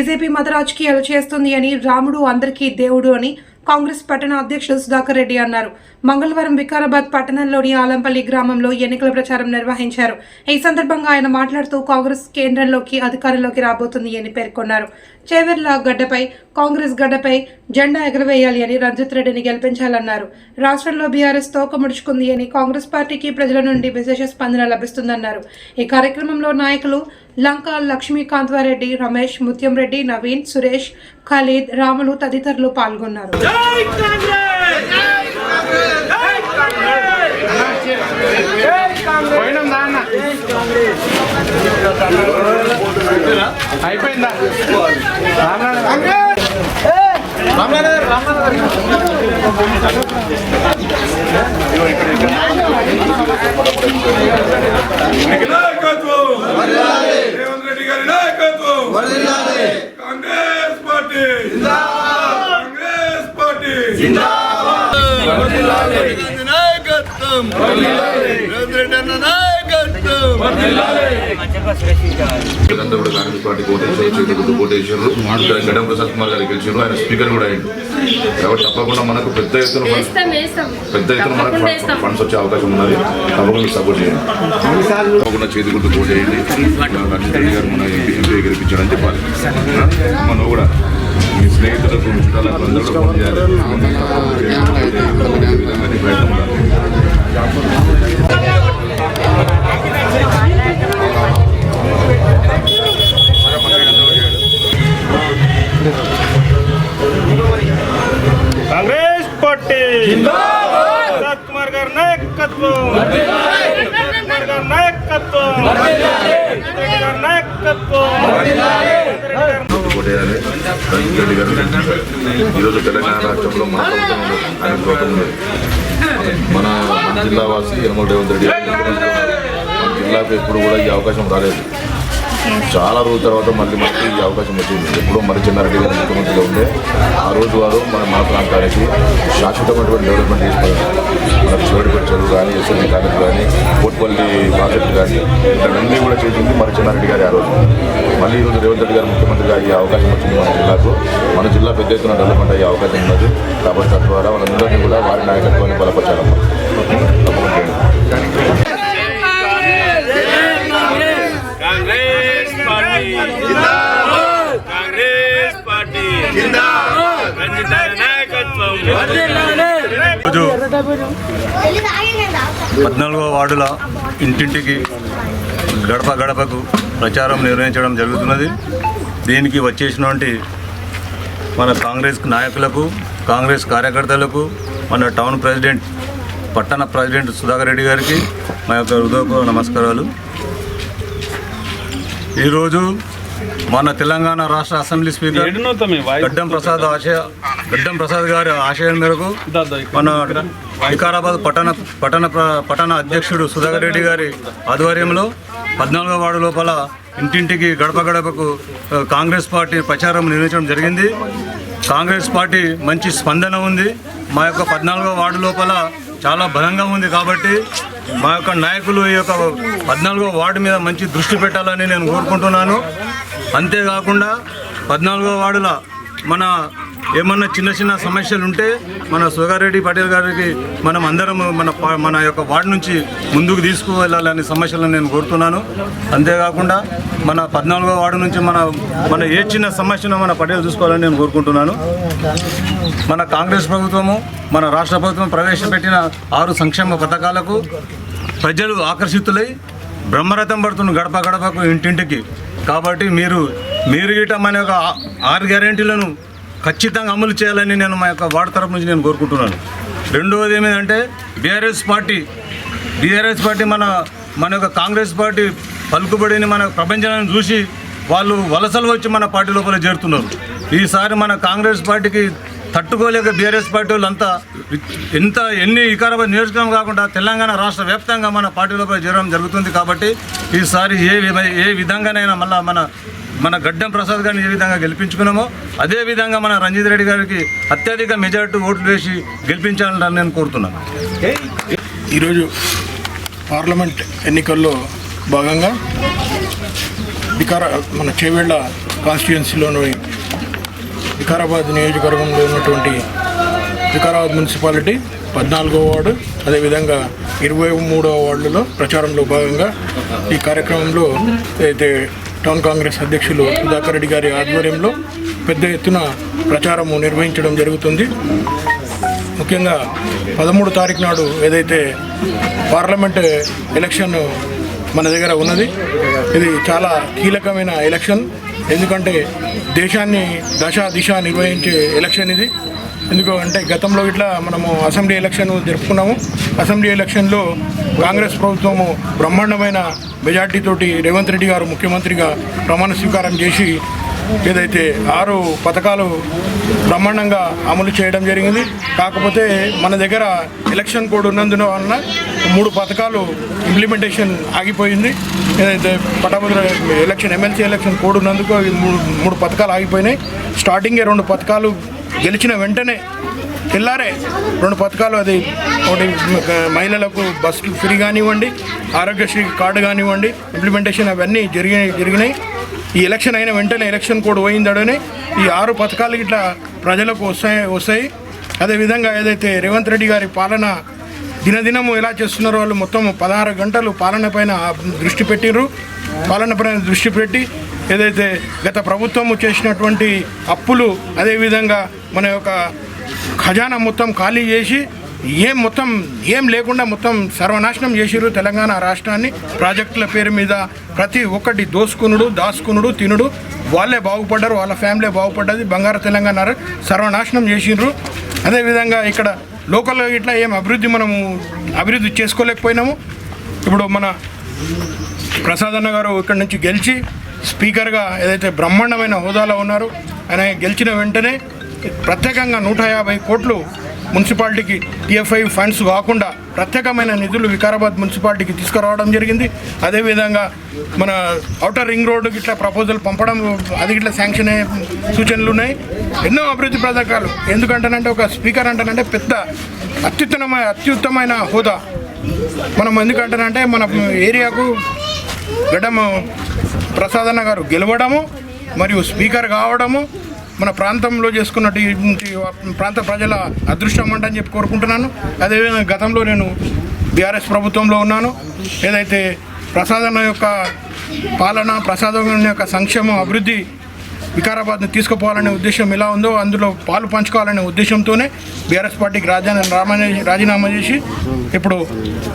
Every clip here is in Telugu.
బీజేపీ మత రాజకీయాలు చేస్తుంది అని రాముడు అందరికీ దేవుడు అని కాంగ్రెస్ పట్టణ అధ్యక్షుడు సుధాకర్ రెడ్డి అన్నారు. మంగళవారం వికారాబాద్ పట్టణంలోని ఆలంపల్లి గ్రామంలో ఎన్నికల ప్రచారం నిర్వహించారు. ఈ సందర్భంగా ఆయన మాట్లాడుతూ కాంగ్రెస్ కేంద్రంలోకి అధికారంలోకి రాబోతుంది అని పేర్కొన్నారు. చేవెర్ల గడ్డపై కాంగ్రెస్ గడ్డపై జెండా ఎగరవేయాలి అని రంజిత్ రెడ్డిని గెలిపించాలన్నారు. రాష్ట్రంలో బీఆర్ఎస్ తోక ముడుచుకుంది అని కాంగ్రెస్ పార్టీకి ప్రజల నుండి విశేష స్పందన లభిస్తుందన్నారు. ఈ కార్యక్రమంలో నాయకులు లంక లక్ష్మీకాంత్వారెడ్డి రమేష్ ముత్యంరెడ్డి నవీన్ సురేష్ ఖలీద్ రాములు తదితరులు పాల్గొన్నారు జై కాంగ్రెస్ జై కాంగ్రెస్ పోయినాం దా అన్న అయిపోయిందా నాయకత్వం రేవంత్ రెడ్డి గారి నాయకత్వం కాంగ్రెస్ పార్టీ కాంగ్రెస్ పార్టీ నాయకత్వం వీళ్ళందరూ కూడా కాంగ్రెస్ పార్టీ కోటేశ్వరు చేతులకు కోటేశ్వరు ఇక్కడ గడ్డం ప్రసాద్ కుమార్ గారికి గెలిచారు ఆయన స్పీకర్ కూడా కాబట్టి తప్పకుండా మనకు పెద్ద ఎత్తున పెద్ద ఎత్తున మనకు ఫండ్స్ వచ్చే అవకాశం ఉన్నది. తప్పకుండా సపోర్ట్ చేయండి. తప్పకుండా చేతి గుర్తు పోటీ చేయండి. గారు మన ఎంపీ ఎంపీ గెలిపించాడని చెప్పాలి మనం కూడా స్నేహితులకు చుట్టాలకు అందరూ జిల్లా వాసి యనమల రేవంత్ రెడ్డి జిల్లాకు ఎప్పుడు కూడా ఈ అవకాశం రాలేదు. చాలా రోజుల తర్వాత మళ్ళీ మనకి ఈ అవకాశం వచ్చింది. ఎప్పుడో మరి చిన్నారెడ్డి గారు ముఖ్యమంత్రిగా ఉండే ఆ రోజు వారు మన మన ప్రాంతానికి శాశ్వతమైనటువంటి డెవలప్మెంట్ చేసుకోవాలి మనకు చివరిపేట కానీ ఎస్ఎల్ఈ కాలేజ్ కానీ కోట్పల్లి ప్రాజెక్టు కానీ ఇవన్నీ కూడా చేసింది మరి చిన్నారెడ్డి గారు ఆ రోజు. మళ్ళీ ఈరోజు రేవంత్ రెడ్డి గారు ముఖ్యమంత్రిగా అయ్యే అవకాశం వచ్చింది మన జిల్లాకు. మన జిల్లా పెద్ద ఎత్తున డెవలప్మెంట్ అయ్యే అవకాశం ఉన్నది. కాబట్టి తద్వారా వాళ్ళందరినీ కూడా వారి నాయకత్వాన్ని బలపరచాలమ్మా. రోజు పద్నాలుగో వార్డుల ఇంటింటికి గడప గడపకు ప్రచారం నిర్వహించడం జరుగుతున్నది. దీనికి వచ్చేసినటువంటి మన కాంగ్రెస్ నాయకులకు కాంగ్రెస్ కార్యకర్తలకు మన టౌన్ ప్రెసిడెంట్ పట్టణ ప్రెసిడెంట్ సుధాకర్ రెడ్డి గారికి మా యొక్క హృదయపూర్వ నమస్కారాలు. ఈరోజు మన తెలంగాణ రాష్ట్ర అసెంబ్లీ స్పీకర్ గడ్డం ప్రసాద్ ఆశయ గడ్డం ప్రసాద్ గారి ఆశయం మేరకు మన వికారాబాద్ పట్టణ పట్టణ పట్టణ అధ్యక్షుడు సుధాకర్ రెడ్డి గారి ఆధ్వర్యంలో పద్నాలుగో వార్డు లోపల ఇంటింటికి గడప గడపకు కాంగ్రెస్ పార్టీ ప్రచారం నిర్వహించడం జరిగింది. కాంగ్రెస్ పార్టీ మంచి స్పందన ఉంది. మా యొక్క పద్నాలుగో వార్డు లోపల చాలా బలంగా ఉంది కాబట్టి మా యొక్క నాయకులు ఈ యొక్క పద్నాలుగో వార్డు మీద మంచి దృష్టి పెట్టాలని నేను కోరుకుంటున్నాను. అంతేకాకుండా పద్నాలుగో వార్డుల మన ఏమన్నా చిన్న చిన్న సమస్యలు ఉంటే మన సుగారెడ్డి పటేల్ గారికి మనం అందరం మన మన యొక్క వార్డు నుంచి ముందుకు తీసుకువెళ్ళాలనే సమస్యలను నేను కోరుతున్నాను. అంతేకాకుండా మన పద్నాలుగో వార్డు నుంచి మన మన ఏ చిన్న సమస్యను మన పటేల్ చూసుకోవాలని నేను కోరుకుంటున్నాను. మన కాంగ్రెస్ ప్రభుత్వము మన రాష్ట్ర ప్రభుత్వం ప్రవేశపెట్టిన ఆరు సంక్షేమ పథకాలకు ప్రజలు ఆకర్షితులై బ్రహ్మరథం పడుతున్న గడప గడపకు ఇంటింటికి. కాబట్టి మీరు మీరు గిట్ట మన యొక్క ఆరు గ్యారెంటీలను ఖచ్చితంగా అమలు చేయాలని నేను మా యొక్క వార్డు తరపు నుంచి నేను కోరుకుంటున్నాను. రెండవది ఏమిటంటే బీఆర్ఎస్ పార్టీ బీఆర్ఎస్ పార్టీ మన మన యొక్క కాంగ్రెస్ పార్టీ పలుకుబడిని మన ప్రపంచాన్ని చూసి వాళ్ళు వలసలు వచ్చి మన పార్టీ లోపల చేరుతున్నారు. ఈసారి మన కాంగ్రెస్ పార్టీకి తట్టుకోలేక బీఆర్ఎస్ పార్టీ వాళ్ళంతా ఎంత ఎన్ని వికారాబాద్ నియోజకవర్గం కాకుండా తెలంగాణ రాష్ట్ర వ్యాప్తంగా మన పార్టీలపై చేరడం జరుగుతుంది కాబట్టి ఈసారి ఏ ఏ విధంగానైనా మళ్ళీ మన మన గడ్డం ప్రసాద్ గారిని ఏ విధంగా గెలిపించుకున్నామో అదే విధంగా మన రంజిత్ రెడ్డి గారికి అత్యధిక మెజార్టీ ఓట్లు వేసి గెలిపించాలని నేను కోరుతున్నాను. ఈరోజు పార్లమెంట్ ఎన్నికల్లో భాగంగా వికార మన చేవేళ్ళ కాన్స్టిట్యుయెన్సీలోని వికారాబాద్ నియోజకవర్గంలో ఉన్నటువంటి వికారాబాద్ మున్సిపాలిటీ పద్నాలుగో వార్డు అదేవిధంగా ఇరవై మూడవ వార్డులో ప్రచారంలో భాగంగా ఈ కార్యక్రమంలో అయితే టౌన్ కాంగ్రెస్ అధ్యక్షులు సుధాకర్ రెడ్డి గారి ఆధ్వర్యంలో పెద్ద ఎత్తున ప్రచారము నిర్వహించడం జరుగుతుంది. ముఖ్యంగా పదమూడు తారీఖు నాడు ఏదైతే పార్లమెంట్ ఎలక్షన్ మన దగ్గర ఉన్నది. ఇది చాలా కీలకమైన ఎలక్షన్. ఎందుకంటే దేశాన్ని దశ దిశ నిర్వహించే ఎలక్షన్ ఇది. ఎందుకంటే గతంలో ఇట్లా మనము అసెంబ్లీ ఎలక్షన్ జరుపుకున్నాము. అసెంబ్లీ ఎలక్షన్లో కాంగ్రెస్ ప్రభుత్వము బ్రహ్మాండమైన మెజార్టీతోటి రేవంత్ రెడ్డి గారు ముఖ్యమంత్రిగా ప్రమాణ స్వీకారం చేసి ఏదైతే ఆరు పథకాలు బ్రహ్మాండంగా అమలు చేయడం జరిగింది కాకపోతే మన దగ్గర ఎలక్షన్ కోడ్ ఉన్నందున వలన మూడు పథకాలు ఇంప్లిమెంటేషన్ ఆగిపోయింది. ఏదైతే పట్టభద్ర ఎలక్షన్ ఎమ్మెల్సీ ఎలక్షన్ కోడ్ ఉన్నందుకు మూడు మూడు పథకాలు ఆగిపోయినాయి. స్టార్టింగే రెండు పథకాలు గెలిచిన వెంటనే తెల్లారే రెండు పథకాలు అది ఒకటి మహిళలకు బస్సు ఫ్రీ కానివ్వండి ఆరోగ్యశ్రీ కార్డు కానివ్వండి ఇంప్లిమెంటేషన్ అవన్నీ జరిగినాయి జరిగినాయి. ఈ ఎలక్షన్ అయిన వెంటనే ఎలక్షన్ కోడ్ పోయిందడని ఈ ఆరు పథకాలు ఇట్లా ప్రజలకు వస్తాయి వస్తాయి. అదేవిధంగా ఏదైతే రేవంత్ రెడ్డి గారి పాలన దినదినము ఎలా చేస్తున్నారో వాళ్ళు మొత్తం పదహారు గంటలు పాలన పైన దృష్టి పెట్టిర్రు. పాలన పైన దృష్టి పెట్టి ఏదైతే గత ప్రభుత్వము చేసినటువంటి అప్పులు అదేవిధంగా మన యొక్క ఖజానా మొత్తం ఖాళీ చేసి ఏం మొత్తం ఏం లేకుండా మొత్తం సర్వనాశనం చేసిరు తెలంగాణ రాష్ట్రాన్ని. ప్రాజెక్టుల పేరు మీద ప్రతి ఒక్కటి దోసుకునుడు దాసుకునుడు తినుడు. వాళ్ళే బాగుపడ్డారు వాళ్ళ ఫ్యామిలీ బాగుపడ్డది బంగారు తెలంగాణ సర్వనాశనం చేసిండ్రు అదేవిధంగా ఇక్కడ లోకల్లో ఇట్లా ఏం అభివృద్ధి మనము అభివృద్ధి చేసుకోలేకపోయినాము. ఇప్పుడు మన ప్రసాదన్న గారు ఇక్కడ నుంచి గెలిచి స్పీకర్గా ఏదైతే బ్రహ్మాండమైన హోదాలో ఉన్నారు ఆయన గెలిచిన వెంటనే ప్రత్యేకంగా నూట యాభై కోట్లు మున్సిపాలిటీకి టీఎఫ్ఐ ఫండ్స్ కాకుండా ప్రత్యేకమైన నిధులు వికారాబాద్ మున్సిపాలిటీకి తీసుకురావడం జరిగింది. అదేవిధంగా మన ఔటర్ రింగ్ రోడ్డు ఇట్లా ప్రపోజల్ పంపడం అది ఇట్లా శాంక్షన్ అయ్యే సూచనలు ఉన్నాయి. ఎన్నో అభివృద్ధి పథకాలు. ఎందుకంటానంటే ఒక స్పీకర్ అంటానంటే పెద్ద అత్యుత్తమైన అత్యుత్తమైన హోదా. మనం ఎందుకంటానంటే మన ఏరియాకు గడ్డం ప్రసాదన్న గారు గెలవడము మరియు స్పీకర్ కావడము మన ప్రాంతంలో చేసుకున్నటువంటి ప్రాంత ప్రజల అదృష్టం అంటని చెప్పి కోరుకుంటున్నాను. అదేవిధంగా గతంలో నేను బీఆర్ఎస్ ప్రభుత్వంలో ఉన్నాను. ఏదైతే ప్రసాదం యొక్క పాలన ప్రసాదం యొక్క సంక్షేమం అభివృద్ధి వికారాబాద్ను తీసుకుపోవాలనే ఉద్దేశం ఎలా ఉందో అందులో పాలు పంచుకోవాలనే ఉద్దేశంతోనే బీఆర్ఎస్ పార్టీకి రాజీనా రామా రాజీనామా చేసి ఇప్పుడు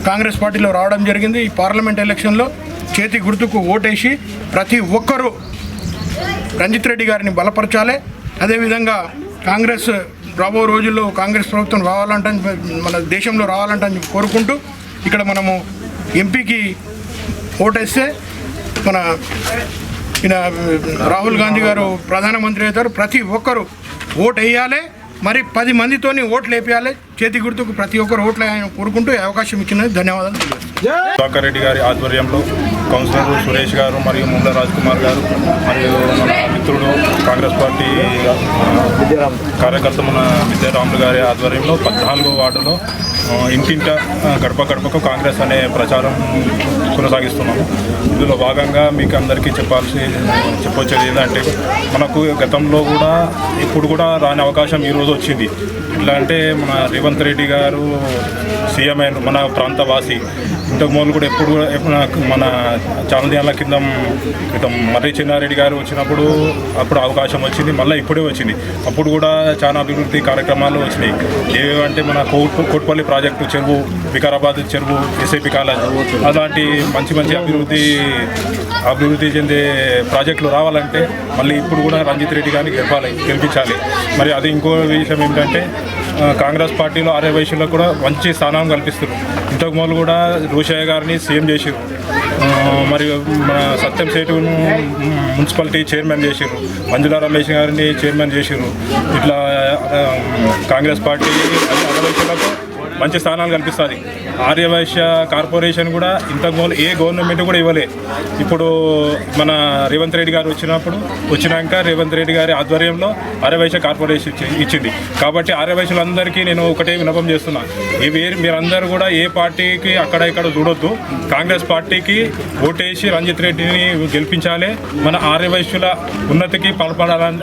కాంగ్రెస్ పార్టీలో రావడం జరిగింది. ఈ పార్లమెంట్ ఎలక్షన్లో చేతి గుర్తుకు ఓటేసి ప్రతి ఒక్కరూ రంజిత్ రెడ్డి గారిని బలపరచాలి. అదేవిధంగా కాంగ్రెస్ రాబో రోజుల్లో కాంగ్రెస్ ప్రభుత్వం రావాలంటే మన దేశంలో రావాలంటే అని కోరుకుంటూ ఇక్కడ మనము ఎంపీకి ఓటేస్తే మన ఈయన రాహుల్ గాంధీ గారు ప్రధానమంత్రి అవుతారు. ప్రతి ఒక్కరు ఓటు వేయాలి మరి పది మందితోని ఓట్లు వేపియాలి. చేతి గుర్తుకు ప్రతి ఒక్కరు ఓట్లు వేయాలని కోరుకుంటూ అవకాశం ఇచ్చినందుకు ధన్యవాదాలు. సుధాకర్ రెడ్డి గారి ఆధ్వర్యంలో కౌన్సిలర్ సురేష్ గారు మరియు ముంద రాజ్ కుమార్ గారు మరియు మన మిత్రుడు కాంగ్రెస్ పార్టీ కార్యకర్త మన విద్యారాములు గారి ఆధ్వర్యంలో పద్నాలుగో వార్డులో ఇంటింట గడప గడపకు కాంగ్రెస్ అనే ప్రచారం కొనసాగిస్తున్నాము. ఇందులో భాగంగా మీకు అందరికీ చెప్పాల్సి చెప్పొచ్చేది ఏంటంటే మనకు గతంలో కూడా ఇప్పుడు కూడా రాని అవకాశం ఈరోజు వచ్చింది. ఎట్లా అంటే మన రేవంత్ రెడ్డి గారు సీఎం అయిన మన ప్రాంతవాసి ఇంతకు మొదలు కూడా ఎప్పుడు కూడా మన చాలా కింద క్రితం మర్రి చిన్నారెడ్డి గారు వచ్చినప్పుడు అప్పుడు అవకాశం వచ్చింది మళ్ళీ ఇప్పుడే వచ్చింది. అప్పుడు కూడా చాలా అభివృద్ధి కార్యక్రమాలు వచ్చినాయి. ఏవంటే మన కోట్ కోట్పల్లి ప్రాజెక్టు చెరువు వికారాబాద్ చెరువు ఎస్ఐపి కాలేజ్ అలాంటి మంచి మంచి అభివృద్ధి అభివృద్ధి చెందే ప్రాజెక్టులు రావాలంటే మళ్ళీ ఇప్పుడు కూడా రంజిత్ రెడ్డి గారిని గెలపాలి గెలిపించాలి. మరి అది ఇంకో విషయం ఏంటంటే కాంగ్రెస్ పార్టీలో ఆర్య వైశ్యులకు కూడా మంచి స్థానం కల్పిస్తారు ఇంతకు మొదలు కూడా రోషయ్య గారిని సీఎం చేసారు మరియు మన సత్యం సేటును మున్సిపాలిటీ చైర్మన్ చేసారు మంజుల రమేష్ గారిని చైర్మన్ చేసారు ఇట్లా కాంగ్రెస్ పార్టీ ఆర్య వైశ్యులకు మంచి స్థానాలు కనిపిస్తుంది ఆర్యవైశ్య కార్పొరేషన్ కూడా ఇంత ఏ గవర్నమెంట్ కూడా ఇవ్వలే. ఇప్పుడు మన రేవంత్ రెడ్డి గారు వచ్చినప్పుడు వచ్చినాక రేవంత్ రెడ్డి గారి ఆధ్వర్యంలో ఆర్యవైశ్య కార్పొరేషన్ ఇచ్చింది. కాబట్టి ఆర్యవైశ్యులందరికీ నేను ఒకటే వినపం చేస్తున్నా. ఇవి మీరందరూ కూడా ఏ పార్టీకి అక్కడ ఇక్కడ చూడొద్దు. కాంగ్రెస్ పార్టీకి ఓటేసి రంజిత్ రెడ్డిని గెలిపించాలి. మన ఆర్యవైశ్యుల ఉన్నతికి పాల్పడాలని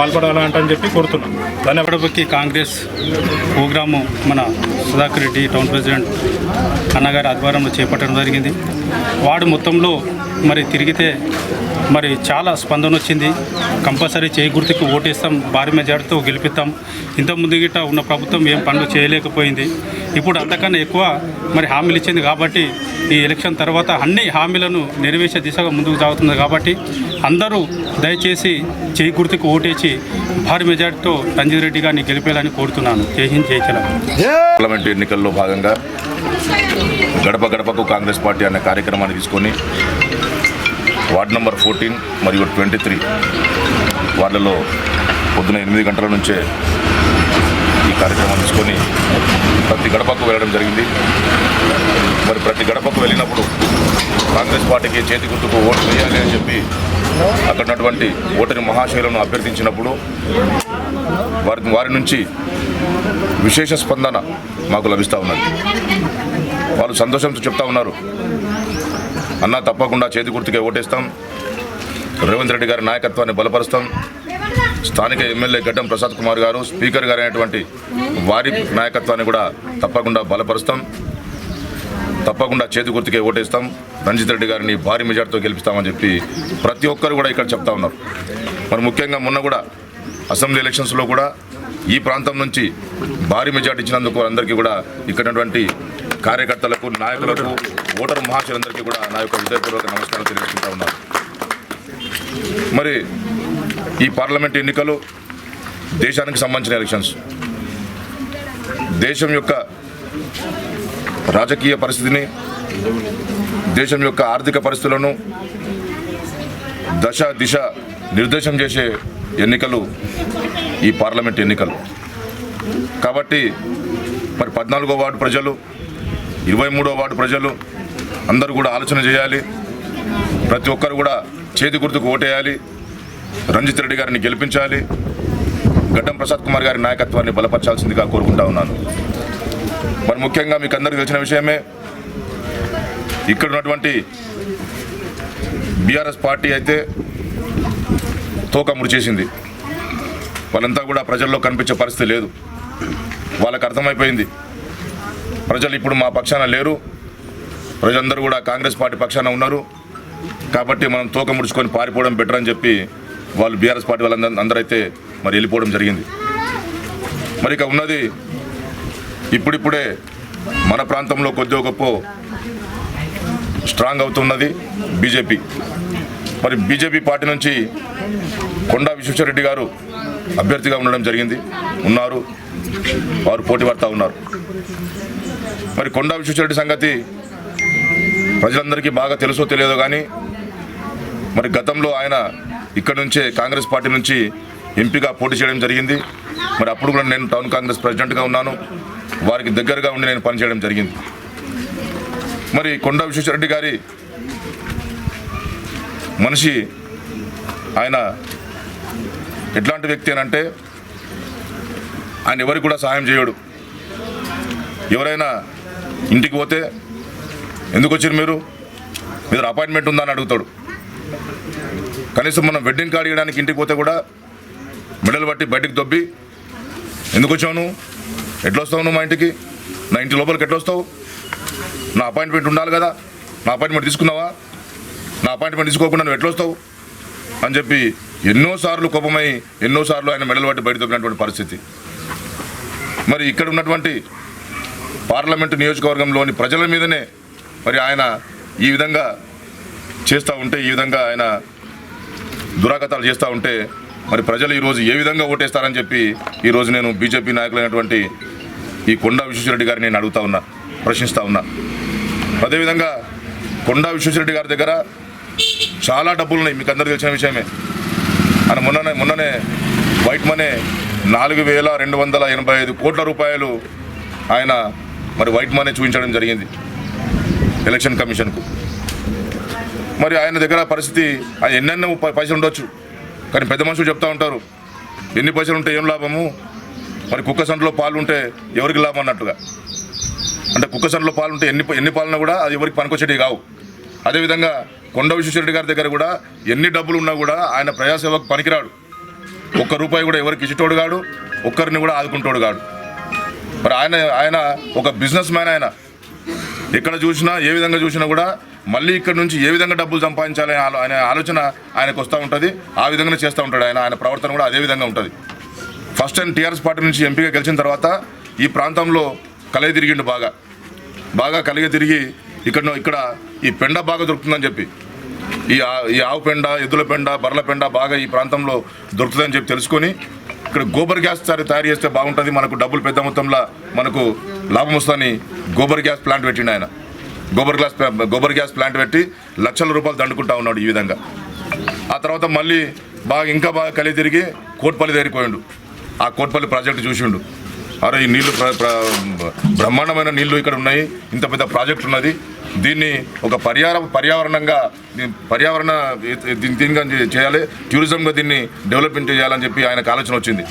పాల్పడాలంటని చెప్పి కోరుతున్నాం. దాని గడపకి కాంగ్రెస్ ప్రోగ్రాము మన సుధాకర్ రెడ్డి టౌన్ ప్రెసిడెంట్ అన్నగారి ఆధ్వర్యంలో చేపట్టడం జరిగింది. వార్డు మొత్తంలో మరి తిరిగితే మరి చాలా స్పందన వచ్చింది. కంపల్సరీ చేయి గుర్తుకు ఓటేస్తాం. భారీ మెజార్టీతో గెలిపిస్తాం. ఇంత ముందు గిట్ట ఉన్న ప్రభుత్వం ఏం పనులు చేయలేకపోయింది. ఇప్పుడు అంతకన్నా ఎక్కువ మరి హామీలు ఇచ్చింది కాబట్టి ఈ ఎలక్షన్ తర్వాత అన్ని హామీలను నెరవేర్చే దిశగా ముందుకు సాగుతుంది కాబట్టి అందరూ దయచేసి చేయి గుర్తుకు ఓటేసి భారీ మెజార్టీతో రంజిత్ రెడ్డి గారిని గెలిపేయాలని కోరుతున్నాను. జై హింద్ జై పార్లమెంట్ ఎన్నికల్లో భాగంగా గడప గడపకు కాంగ్రెస్ పార్టీ అనే కార్యక్రమాన్ని తీసుకొని వార్డు నెంబర్ ఫోర్టీన్ మరియు ట్వంటీ త్రీ వార్డులలో పొద్దున ఎనిమిది గంటల నుంచే కార్యక్రమం తీసుకొని ప్రతి గడపకు వెళ్ళడం జరిగింది. మరి ప్రతి గడపకు వెళ్ళినప్పుడు కాంగ్రెస్ పార్టీకి చేతి గుర్తుకు ఓటు వేయాలి అని చెప్పి అక్కడ ఉన్నటువంటి ఓటరి మహాశైలను అభ్యర్థించినప్పుడు వారి వారి నుంచి విశేష స్పందన మాకు లభిస్తూ ఉన్నది. వాళ్ళు సంతోషంతో చెప్తా ఉన్నారు. అన్నా తప్పకుండా చేతి గుర్తుకే ఓటేస్తాం. రేవంత్ రెడ్డి గారి నాయకత్వాన్ని బలపరుస్తాం. స్థానిక ఎమ్మెల్యే గడ్డం ప్రసాద్ కుమార్ గారు స్పీకర్ గారు అయినటువంటి వారి నాయకత్వాన్ని కూడా తప్పకుండా బలపరుస్తాం. తప్పకుండా చేతి గుర్తుకే ఓటేస్తాం. రంజిత్ రెడ్డి గారిని భారీ మెజార్టీతో గెలిపిస్తామని చెప్పి ప్రతి ఒక్కరు కూడా ఇక్కడ చెప్తా ఉన్నారు. మరి ముఖ్యంగా మొన్న కూడా అసెంబ్లీ ఎలక్షన్స్లో కూడా ఈ ప్రాంతం నుంచి భారీ మెజార్టీ ఇచ్చినందుకు అందరికీ కూడా ఇక్కడ కార్యకర్తలకు నాయకులకు ఓటర్ మహాశయులందరికీ కూడా నా యొక్క హృదయపూర్వక నమస్కారం తెలియజేసుకుంటా ఉన్నారు. మరి ఈ పార్లమెంట్ ఎన్నికలు దేశానికి సంబంధించిన ఎలక్షన్స్ దేశం యొక్క రాజకీయ పరిస్థితిని దేశం యొక్క ఆర్థిక పరిస్థితులను దశ దిశ నిర్దేశం చేసే ఎన్నికలు ఈ పార్లమెంట్ ఎన్నికలు. కాబట్టి మరి పద్నాలుగో వార్డు ప్రజలు ఇరవై మూడో వార్డు ప్రజలు అందరూ కూడా ఆలోచన చేయాలి. ప్రతి ఒక్కరు కూడా చేతి గుర్తుకు ఓటేయాలి. రంజిత్ రెడ్డి గారిని గెలిపించాలి. గడ్డం ప్రసాద్ కుమార్ గారి నాయకత్వాన్ని బలపరచాల్సిందిగా కోరుకుంటా ఉన్నాను. మరి ముఖ్యంగా మీకు అందరికీ తెలిసిన విషయమే ఇక్కడ ఉన్నటువంటి బీఆర్ఎస్ పార్టీ అయితే తోక ముడిచేసింది. వాళ్ళంతా కూడా ప్రజల్లో కనిపించే పరిస్థితి లేదు. వాళ్ళకు అర్థమైపోయింది. ప్రజలు ఇప్పుడు మా పక్షాన లేరు. ప్రజలందరూ కూడా కాంగ్రెస్ పార్టీ పక్షాన ఉన్నారు. కాబట్టి మనం తోక ముడుచుకొని పారిపోవడం బెటర్ అని చెప్పి వాళ్ళు బీఆర్ఎస్ పార్టీ వాళ్ళందరూ అందరైతే మరి వెళ్ళిపోవడం జరిగింది. మరి ఇక ఉన్నది ఇప్పుడిప్పుడే మన ప్రాంతంలో కొద్దిగా గొప్ప స్ట్రాంగ్ అవుతున్నది బీజేపీ. మరి బీజేపీ పార్టీ నుంచి కొండా విశ్వేశ్వరరెడ్డి గారు అభ్యర్థిగా ఉండడం జరిగింది. ఉన్నారు. వారు పోటీ పడతా ఉన్నారు. మరి కొండా విశ్వేశ్వరరెడ్డి సంగతి ప్రజలందరికీ బాగా తెలుసో తెలియదో కానీ మరి గతంలో ఆయన ఇక్కడ నుంచే కాంగ్రెస్ పార్టీ నుంచి ఎంపీగా పోటీ చేయడం జరిగింది. మరి అప్పుడు కూడా నేను టౌన్ కాంగ్రెస్ ప్రెసిడెంట్గా ఉన్నాను. వారికి దగ్గరగా ఉండి నేను పనిచేయడం జరిగింది. మరి కొండ విశ్వేశ్వరరెడ్డి గారి మనిషి ఆయన ఎట్లాంటి వ్యక్తి అని అంటే ఆయన ఎవరికి కూడా సహాయం చేయడు. ఎవరైనా ఇంటికి పోతే ఎందుకు వచ్చారు మీరు? మీరు అపాయింట్మెంట్ ఉందా అని అడుగుతాడు. కనీసం మనం వెడ్డింగ్ కార్డు ఇవ్వడానికి ఇంటికి పోతే కూడా మెడలు బట్టి బయటికి దొబ్బి ఎందుకు వచ్చావు నువ్వు ఎట్లా వస్తావు నువ్వు మా ఇంటికి? నా ఇంటి లోపలికి ఎట్లా వస్తావు? నా అపాయింట్మెంట్ ఉండాలి కదా. నా అపాయింట్మెంట్ తీసుకున్నావా? నా అపాయింట్మెంట్ తీసుకోకుండా నువ్వు ఎట్లా వస్తావు? అని చెప్పి ఎన్నోసార్లు కోపమై ఎన్నోసార్లు ఆయన మెడలు పట్టి బయట దొబ్బినటువంటి పరిస్థితి. మరి ఇక్కడ ఉన్నటువంటి పార్లమెంటు నియోజకవర్గంలోని ప్రజల మీదనే మరి ఆయన ఈ విధంగా చేస్తూ ఉంటే ఈ విధంగా ఆయన దురాగతాలు చేస్తూ ఉంటే మరి ప్రజలు ఈరోజు ఏ విధంగా ఓటేస్తారని చెప్పి ఈరోజు నేను బీజేపీ నాయకులైనటువంటి ఈ కొండా విశ్వేశ్వరరెడ్డి గారిని నేను అడుగుతా ఉన్నా ప్రశ్నిస్తూ ఉన్నా. అదేవిధంగా కొండా విశ్వేశ్వరరెడ్డి గారి దగ్గర చాలా డబ్బులు ఉన్నాయి మీకు అందరికీ తెలిసిన విషయమే. ఆయన మొన్ననే మొన్ననే వైట్ మనీ నాలుగు వేల రెండు వందల ఎనభై ఐదు కోట్ల రూపాయలు ఆయన మరి వైట్ మనీ చూపించడం జరిగింది ఎలక్షన్ కమిషన్కు. మరి ఆయన దగ్గర పరిస్థితి ఆయన ఎన్నెన్నో పైసలు ఉండొచ్చు. కానీ పెద్ద మనుషులు చెప్తా ఉంటారు ఎన్ని పైసలు ఉంటే ఏం లాభము? మరి కుక్క సంటలో పాలు ఉంటే ఎవరికి లాభం అన్నట్టుగా. అంటే కుక్క సంటలో పాలు ఉంటే ఎన్ని ఎన్ని పాలన కూడా అది ఎవరికి పనికొచ్చేటివి కావు. అదేవిధంగా కొండ విశ్వేశ్వరరెడ్డి గారి దగ్గర కూడా ఎన్ని డబ్బులు ఉన్నా కూడా ఆయన ప్రజాసేవకు పనికిరాడు. ఒక్క రూపాయి కూడా ఎవరికి ఇచ్చేటోడు కాడు ఒక్కరిని కూడా ఆదుకుంటోడు కాడు. మరి ఆయన ఆయన ఒక బిజినెస్ మ్యాన్ ఆయన. ఎక్కడ చూసినా ఏ విధంగా చూసినా కూడా మళ్ళీ ఇక్కడ నుంచి ఏ విధంగా డబ్బులు సంపాదించాలి అనే ఆలో- అనే ఆలోచన ఆయనకు వస్తూ ఉంటుంది. ఆ విధంగానే చేస్తూ ఉంటాడు ఆయన. ఆయన ప్రవర్తన కూడా అదే విధంగా ఉంటుంది. ఫస్ట్ టైం టీఆర్ఎస్ పార్టీ నుంచి ఎంపీగా గెలిచిన తర్వాత ఈ ప్రాంతంలో కలయి తిరిగిండు బాగా. బాగా కలిగి తిరిగి ఇక్కడ ఇక్కడ ఈ పెండ బాగా దొరుకుతుందని చెప్పి. ఈ ఆ- ఈ ఆవు పెండ ఎద్దుల పెండ బర్రెల పెండ బాగా ఈ ప్రాంతంలో దొరుకుతుందని చెప్పి తెలుసుకొని ఇక్కడ గోబర్ గ్యాస్ తయారు తయారు చేస్తే బాగుంటుంది. మనకు డబ్బులు పెద్ద మొత్తంలో మనకు లాభం వస్తుందని గోబర్ గ్యాస్ ప్లాంట్ పెట్టిండు ఆయన. Gobar gas gobar gas plant పెట్టి లక్షల రూపాయలు దండుకుంటా ఉన్నాడు ఈ విధంగా. ఆ తర్వాత మళ్ళీ బాగా ఇంకా బాగా కలిగి తిరిగి కోట్పల్లి దగ్గరికి పోయిండు. ఆ కోట్పల్లి ప్రాజెక్టు చూసిండు. అరే ఈ నీళ్ళు బ్రహ్మాండమైన నీళ్ళు ఇక్కడ ఉన్నాయి. ఇంత పెద్ద ప్రాజెక్ట్ ఉన్నది. దీన్ని ఒక పర్యావరణ పర్యావరణంగా పర్యావరణ దీన్ని దీనిగా చేయాలి. టూరిజంగా దీన్ని డెవలప్మెంట్ చేయాలని చెప్పి ఆయనకు ఆలోచన వచ్చింది.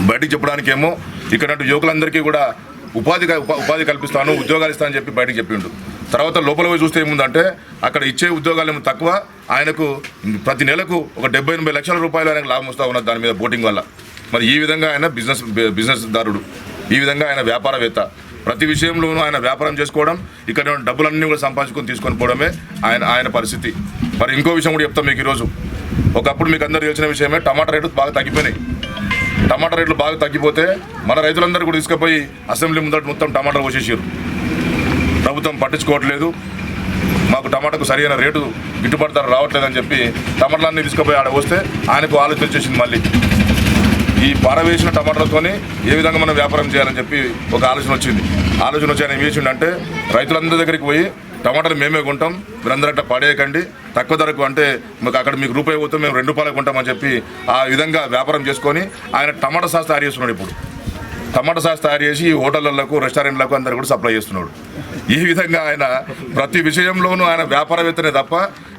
బయటికి చెప్పడానికి ఏమో ఇక్కడ యువకులందరికీ కూడా ఉపాధి క- ఉపా- ఉపాధి కల్పిస్తాను ఉద్యోగాలు ఇస్తానని చెప్పి బయటకు చెప్పిండు. తర్వాత లోపల పోయి చూస్తే ఏముందంటే అక్కడ ఇచ్చే ఉద్యోగాలు ఏమో తక్కువ. ఆయనకు ప్రతి నెలకు ఒక డెబ్బై ఎనభై లక్షల రూపాయలు ఆయనకు లాభం వస్తూ ఉన్నది దాని మీద బోటింగ్ వల్ల. మరి ఈ విధంగా ఆయన బిజినెస్ బిజినెస్ దారుడు. ఈ విధంగా ఆయన వ్యాపారవేత్త. ప్రతి విషయంలోనూ ఆయన వ్యాపారం చేసుకోవడం ఇక్కడ డబ్బులన్నీ కూడా సంపాదించుకొని తీసుకొని పోవడమే ఆయన ఆయన పరిస్థితి. మరి ఇంకో విషయం కూడా చెప్తాం మీకు ఈరోజు. ఒకప్పుడు మీకు అందరు తెలిసిన విషయమే టమాటా రేట్లు బాగా తగ్గిపోయినాయి. టమాటా రేట్లు బాగా తగ్గిపోతే మన రైతులందరూ కూడా తీసుకుపోయి అసెంబ్లీ ముందట మొత్తం టమాటాలు పోసేసారు ప్రభుత్వం పట్టించుకోవట్లేదు. మాకు టమాటాకు సరైన రేటు గిట్టుబాటు ధర రావట్లేదని చెప్పి టమాటాలన్నీ తీసుకుపోయి ఆడ వస్తే ఆయనకు ఆలోచన వచ్చేసింది మళ్ళీ. ఈ పారవేసిన టమాటాలతోని ఏ విధంగా మనం వ్యాపారం చేయాలని చెప్పి ఒక ఆలోచన వచ్చింది. ఆలోచన వచ్చి ఆయన ఏం చేసిండంటే రైతులందరి దగ్గరికి పోయి టమాటాలు మేమే కొంటాం మీరందరూ అట్లా పడేయకండి తక్కువ ధరకు అంటే మాకు అక్కడ మీకు రూపాయి పోతే మేము రెండు రూపాయలు కొంటామని చెప్పి ఆ విధంగా వ్యాపారం చేసుకొని ఆయన టమాటా సాస్ తయారు చేస్తున్నాడు ఇప్పుడు. టమాటా సాస్ తయారు చేసి హోటళ్ళకు హోటళ్ళకు రెస్టారెంట్లకు అందరు కూడా సప్లై చేస్తున్నాడు. ఈ విధంగా ఆయన ప్రతి విషయంలోనూ ఆయన వ్యాపారవేత్తనే తప్ప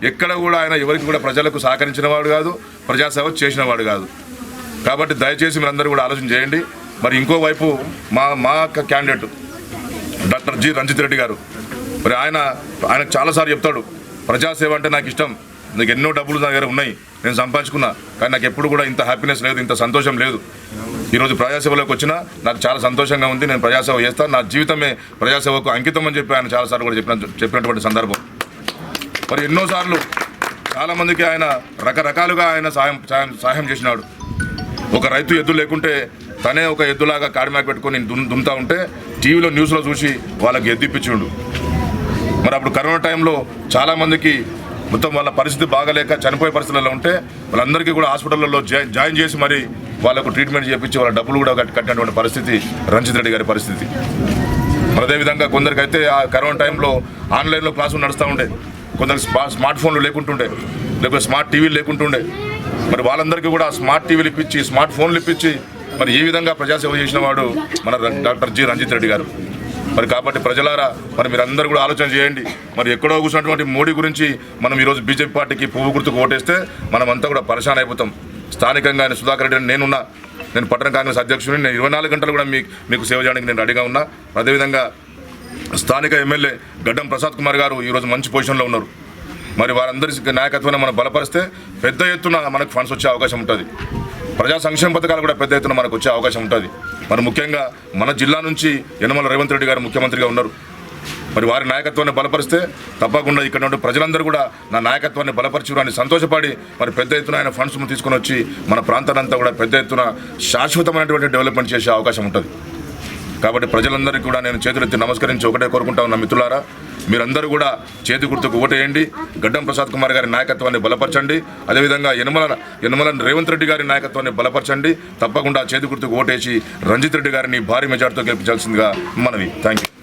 ఎక్కడ కూడా ఆయన ఎవరికి కూడా ప్రజలకు సహకరించిన వాడు కాదు ప్రజాసేవ చేసిన వాడు కాదు. కాబట్టి దయచేసి మీరందరూ కూడా ఆలోచన చేయండి. మరి ఇంకోవైపు మా మా candidate doctor G Ranjith Reddy గారు. మరి ఆయన ఆయన చాలాసార్లు చెప్తాడు ప్రజాసేవ అంటే నాకు ఇష్టం. నాకు ఎన్నో డబ్బులు నా దగ్గర ఉన్నాయి. నేను సంపాదించుకున్నా. కానీ నాకు ఎప్పుడు కూడా ఇంత హ్యాపీనెస్ లేదు ఇంత సంతోషం లేదు. ఈరోజు ప్రజాసేవలోకి వచ్చినా నాకు చాలా సంతోషంగా ఉంది. నేను ప్రజాసేవ చేస్తాను. నా జీవితమే ప్రజాసేవకు అంకితం అని చెప్పి ఆయన చాలాసార్లు కూడా చెప్పిన చెప్పినటువంటి సందర్భం. మరి ఎన్నోసార్లు చాలామందికి ఆయన రకరకాలుగా ఆయన సాయం సాయం సహాయం చేసినాడు. ఒక రైతు ఎద్దు లేకుంటే తనే ఒక ఎద్దులాగా కాడిమాకి పెట్టుకొని దున్ దున్నుతా ఉంటే టీవీలో న్యూస్లో చూసి వాళ్ళకి ఎద్దిప్పించిండు మరి అప్పుడు కరోనా టైంలో చాలామందికి మొత్తం వాళ్ళ పరిస్థితి బాగలేక చనిపోయే పరిస్థితుల్లో ఉంటే వాళ్ళందరికీ కూడా హాస్పిటల్లో జాయిన్ చేసి మరి వాళ్ళకు ట్రీట్మెంట్ చేయించి వాళ్ళ డబ్బులు కూడా కట్టి కట్టినటువంటి పరిస్థితి రంజిత్ రెడ్డి గారి పరిస్థితి. మరి అదేవిధంగా కొందరికైతే ఆ కరోనా టైంలో ఆన్లైన్లో క్లాసులు నడుస్తూ ఉండే. కొందరికి స్మార్ట్ ఫోన్లు లేకుంటుండే. లేకపోతే స్మార్ట్ టీవీలు లేకుంటుండే. మరి వాళ్ళందరికీ కూడా స్మార్ట్ టీవీలు ఇప్పించి స్మార్ట్ ఫోన్లు ఇప్పించి మరి ఏ విధంగా ప్రజాసేవ చేసిన వాడు మన డాక్టర్ జి రంజిత్ రెడ్డి గారు. మరి కాబట్టి ప్రజలారా మరి మీరు అందరూ కూడా ఆలోచన చేయండి. మరి ఎక్కడో కూర్చున్నటువంటి మోడీ గురించి మనం ఈరోజు బీజేపీ పార్టీకి పువ్వు గుర్తుకు ఓటేస్తే మనం అంతా కూడా పరిశాన్ అయిపోతాం. స్థానికంగా ఆయన సుధాకర్ రెడ్డి అని నేనున్నా. నేను పట్టణ కాంగ్రెస్ అధ్యక్షుడిని. నేను ఇరవై నాలుగు గంటలు కూడా మీకు మీకు సేవ చేయడానికి నేను రెడీగా ఉన్నా. అదేవిధంగా స్థానిక ఎమ్మెల్యే గడ్డం ప్రసాద్ కుమార్ గారు ఈరోజు మంచి పొజిషన్లో ఉన్నారు. మరి వారందరి నాయకత్వాన్ని మనం బలపరిస్తే పెద్ద ఎత్తున మనకు ఫండ్స్ వచ్చే అవకాశం ఉంటుంది. ప్రజా సంక్షేమ పథకాలు కూడా పెద్ద ఎత్తున మనకు వచ్చే అవకాశం ఉంటుంది. మరి ముఖ్యంగా మన జిల్లా నుంచి యనమల రేవంత్ రెడ్డి గారు ముఖ్యమంత్రిగా ఉన్నారు. మరి వారి నాయకత్వాన్ని బలపరిస్తే తప్పకుండా ఇక్కడ నుండి ప్రజలందరూ కూడా నా నాయకత్వాన్ని బలపరచుకుని సంతోషపడి మరి పెద్ద ఎత్తున ఆయన ఫండ్స్ తీసుకొని వచ్చి మన ప్రాంతానంతా కూడా పెద్ద ఎత్తున శాశ్వతమైనటువంటి డెవలప్మెంట్ చేసే అవకాశం ఉంటుంది. కాబట్టి ప్రజలందరికీ కూడా నేను చేతులెత్తి నమస్కరించి ఒకటే కోరుకుంటా ఉన్న మిత్రులారా. మీరందరూ కూడా చేతి గుర్తుకు ఓటేయండి. గడ్డం ప్రసాద్ కుమార్ గారి నాయకత్వాన్ని బలపరచండి. అదేవిధంగా యనమల యనమల రేవంత్ రెడ్డి గారి నాయకత్వాన్ని బలపరచండి. తప్పకుండా చేతి గుర్తుకు ఓటేసి రంజిత్ రెడ్డి గారిని భారీ మెజార్టీతో గెలిపించాల్సిందిగా మనవి. Thank you